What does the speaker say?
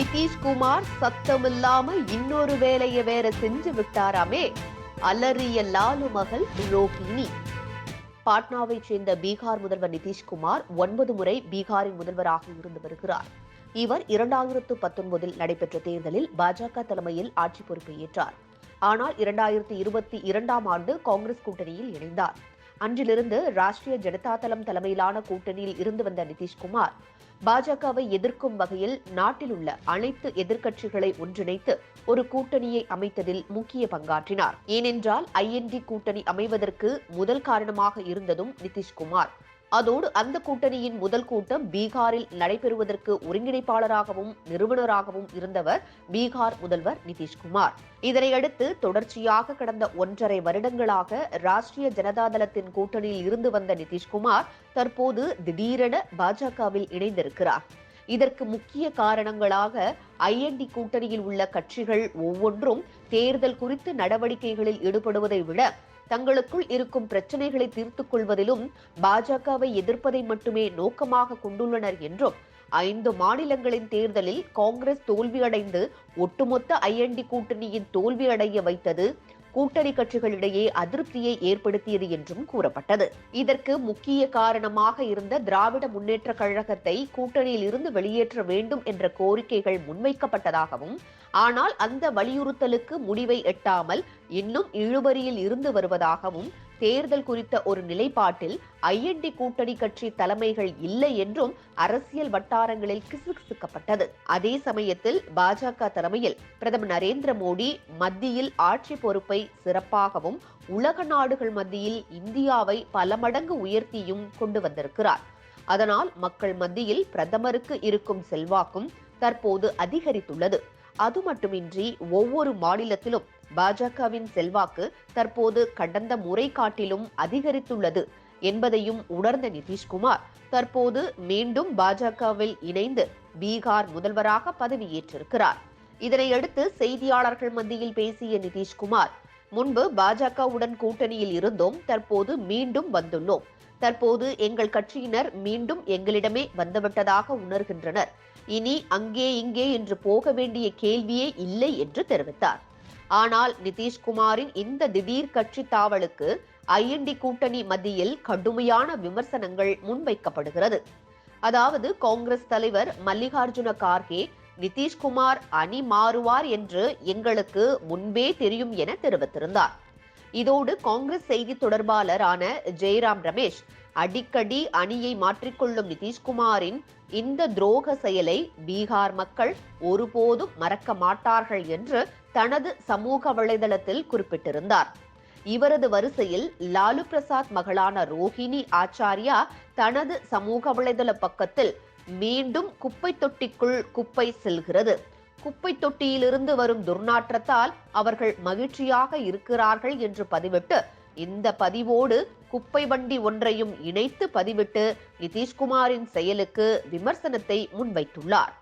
நிதிஷ்குமார் சத்தமில்லாம இன்னொரு வேலையை வேற செஞ்சு விட்டாராமே. அலறிய லாலு மகள் ரோஹிணி பாட்னாவைச் சேர்ந்த பீகார் முதல்வர் நிதிஷ்குமார் ஒன்பது முறை பீகாரின் முதல்வராக இருந்து வருகிறார். இவர் இரண்டாயிரத்து பத்தொன்பதில் நடைபெற்ற தேர்தலில் பாஜக தலைமையில் ஆட்சி பொறுப்பை ஏற்றார். ஆனால் இரண்டாயிரத்தி இருபத்தி இரண்டாம் ஆண்டு காங்கிரஸ் கூட்டணியில் இணைந்தார். அன்றிலிருந்து ராஷ்டிரிய ஜனதா தளம் தலைமையிலான கூட்டணியில் இருந்து வந்த நிதிஷ்குமார் பாஜகவை எதிர்க்கும் வகையில் நாட்டில் உள்ள அனைத்து எதிர்க்கட்சிகளை ஒன்றிணைத்து ஒரு கூட்டணியை அமைத்ததில் முக்கிய பங்காற்றினார். ஏனென்றால் ஐஎன்டி கூட்டணி அமைவதற்கு முதல் காரணமாக இருந்ததும் நிதிஷ்குமார். அதோடு அந்த கூட்டணியின் முதல் கூட்டம் பீகாரில் நடைபெறுவதற்கு ஒருங்கிணைப்பாளராகவும் நிறுவனராகவும் இருந்தவர் பீகார் முதல்வர் நிதிஷ்குமார். இதனையடுத்து தொடர்ச்சியாக கடந்த ஒன்றரை வருடங்களாக ராஷ்டிரிய ஜனதாதளத்தின் கூட்டணியில் இருந்து வந்த நிதிஷ்குமார் தற்போது திடீரென பாஜகவில் இணைந்திருக்கிறார். இதற்கு முக்கிய காரணங்களாக ஐஎன்டி கூட்டணியில் உள்ள கட்சிகள் ஒவ்வொன்றும் தேர்தல் குறித்து நடவடிக்கைகளில் ஈடுபடுவதை விட தங்களுக்குள் இருக்கும் பிரச்சனைகளை தீர்த்துக் கொள்வதிலும் பாஜகவை எதிர்ப்பதை மட்டுமே நோக்கமாக கொண்டுள்ளனர் என்றும் ஐந்து மாநிலங்களின் தேர்தலில் காங்கிரஸ் தோல்வியடைந்து ஒட்டுமொத்த ஐஎன்டி கூட்டணியின் தோல்வியடைய வைத்தது கூட்டணி கட்சிகளிடையே அதிருப்தியை ஏற்படுத்தியது என்றும் கூறப்பட்டது. இதற்கு முக்கிய காரணமாக இருந்த திராவிட முன்னேற்ற கழகத்தை கூட்டணியில் இருந்து வெளியேற்ற வேண்டும் என்ற கோரிக்கைகள் முன்வைக்கப்பட்டதாகவும் ஆனால் அந்த வலியுறுத்தலுக்கு முடிவை எட்டாமல் இன்னும் இழுபறியில் இருந்து வருவதாகவும் தேர்தல் குறித்த ஒரு நிலைப்பாட்டில் ஐஎன்டி கூட்டணி கட்சி தலைமைகள் இல்லை என்றும் அரசியல் வட்டாரங்களில் கிசுகிசுக்கப்பட்டது. அதே சமயத்தில் பாஜக தலைமையில் பிரதமர் நரேந்திர மோடி மத்தியில் ஆட்சி பொறுப்பை சிறப்பாகவும் உலக நாடுகள் மத்தியில் இந்தியாவை பல மடங்கு உயர்த்தியும் கொண்டு வந்திருக்கிறார். அதனால் மக்கள் மத்தியில் பிரதமருக்கு இருக்கும் செல்வாக்கும் தற்போது அதிகரித்துள்ளது. அது மட்டுமின்றி ஒவ்வொரு மாநிலத்திலும் பாஜகவின் செல்வாக்கு தற்போது கடந்த முறை காட்டிலும் அதிகரித்துள்ளது என்பதையும் உணர்ந்த நிதிஷ்குமார் தற்போது மீண்டும் பாஜகவில் இணைந்து பீகார் முதல்வராக பதவியேற்றிருக்கிறார். இதனையடுத்து செய்தியாளர்கள் மத்தியில் பேசிய நிதிஷ்குமார் முன்பு பாஜகவுடன் கூட்டணியில் இருந்தோம் தற்போது மீண்டும் வந்துள்ளோம். தற்போது எங்கள் கட்சியினர் மீண்டும் எங்களிடமே வந்துவிட்டதாக உணர்கின்றனர். இனி அங்கே இங்கே என்று போக வேண்டிய கேள்வியே இல்லை என்று தெரிவித்தார். ஆனால் நிதிஷ்குமாரின் இந்த திடீர் கட்சி தாவலுக்கு ஐஎன்டி கூட்டணி மத்தியில் கடுமையான விமர்சனங்கள் முன்வைக்கப்படுகிறது. அதாவது காங்கிரஸ் தலைவர் மல்லிகார்ஜுன கார்கே நிதிஷ்குமார் அணி மாறுவார் என்று எங்களுக்கு முன்பே தெரியும் என தெரிவித்திருந்தார். இதோடு காங்கிரஸ் செய்தி தொடர்பாளரான ஜெயராம் ரமேஷ் அடிக்கடி அணியை மாற்றிக்கொள்ளும் நிதிஷ்குமாரின் இந்த துரோக செயலை பீகார் மக்கள் ஒருபோதும் மறக்க மாட்டார்கள் என்று தனது சமூக வலைதளத்தில் குறிப்பிட்டிருந்தார். இவரது வரிசையில் லாலு பிரசாத் மகளான ரோஹிணி ஆச்சாரியா தனது சமூக வலைதள பக்கத்தில் மீண்டும் குப்பை தொட்டிக்குள் குப்பை செல்கிறது. குப்பை தொட்டியிலிருந்து வரும் துர்நாற்றத்தால் அவர்கள் மகிழ்ச்சியாக இருக்கிறார்கள் என்று பதிவிட்டு இந்த பதிவோடு குப்பை வண்டி ஒன்றையும் இணைத்து பதிவிட்டு நிதிஷ்குமாரின் செயலுக்கு விமர்சனத்தை முன்வைத்துள்ளார்.